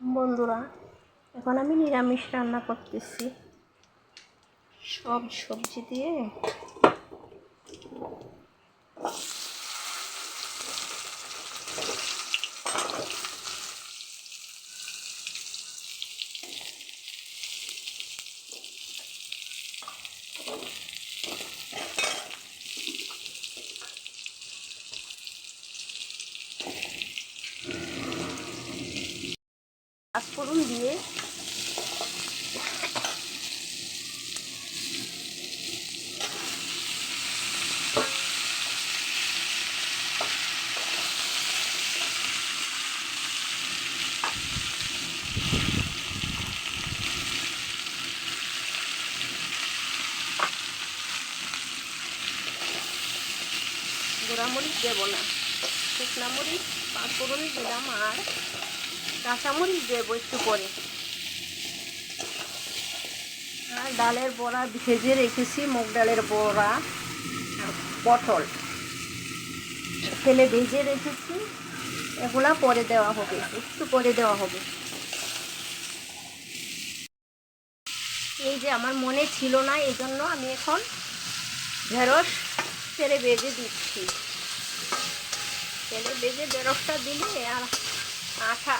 বন্ধুরা এখন আমি নিরামিষ রান্না করতেছি। সব সবজি দিয়ে। পাঁচফোড়ন দিয়ে গোড়ামরিচ দেবো না। শুকনা মরিচ পাঁচফোড়ন দিলাম আর কাঁচামরিচ দেবো একটু পরে। আর ডালের বড়া ভেজে রেখেছি, মুগ ডালের বড়া পটল। তেলে ভেজে রেখেছি, এগুলা পরে দেওয়া হবে, একটু পরে দেওয়া হবে। এই যে আমার মনে ছিল না এই জন্য আমি এখন ঢেঁড়স তেলে বেজে দিচ্ছি। তেলে বেজে ঢেঁড়সটা দিলে আর আঠা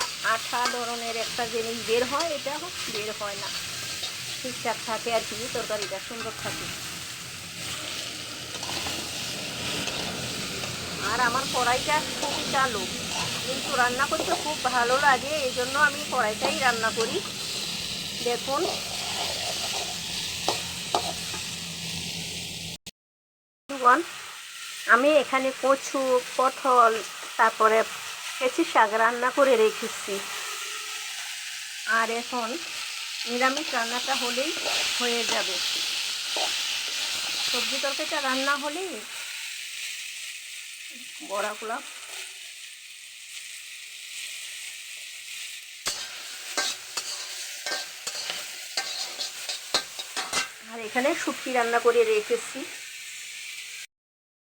আঠা ধরনের একটা জিনিস বের হয়, এটা বের হয় না। ঠিকঠাক থাকে আর কি, তরকারিটা সুন্দর থাকে। আর আমার কড়াইটা খুব চালু। কিন্তু রান্না করতে খুব ভালো লাগে, এই জন্য আমি কড়াইটাই রান্না করি। দেখুন। আমি এখানে কচু, পটল, তারপরে কেঁচি শাক রান্না করে রেখেছি। আর এখন নিরামিষ রান্নাটা হলেই হয়ে যাবে। সবজি তরকারিটা রান্না হলেই বড়া বড়াগুলো আর এখানে শুটকি রান্না করে রেখেছি।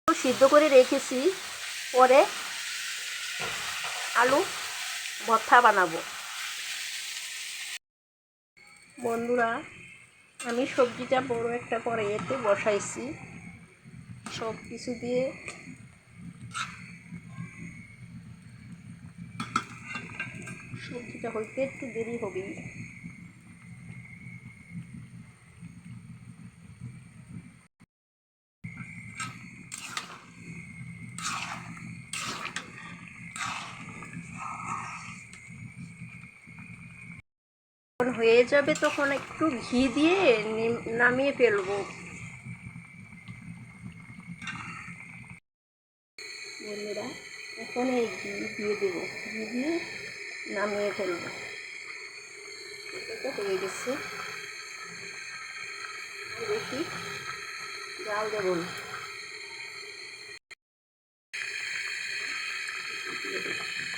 সিদ্ধ করে রেখেছি। পরে আলু ভর্তা বানাবো। বন্ধুরা, আমি সবজিটা বড় একটা কড়াইয়েতে বসাইছি। সব কিছু দিয়ে সবজিটা হইতে একটু দেরি হবে যখন হয়ে যাবে তখন একটু ঘি দিয়ে নামিয়ে ফেলব। বন্ধুরা, এখন এই ঘি দিয়ে দেব। ঘি দিয়ে নামিয়ে ফেলব। এটা হয়ে গেছে। দেখি, জাল দেব Thank you.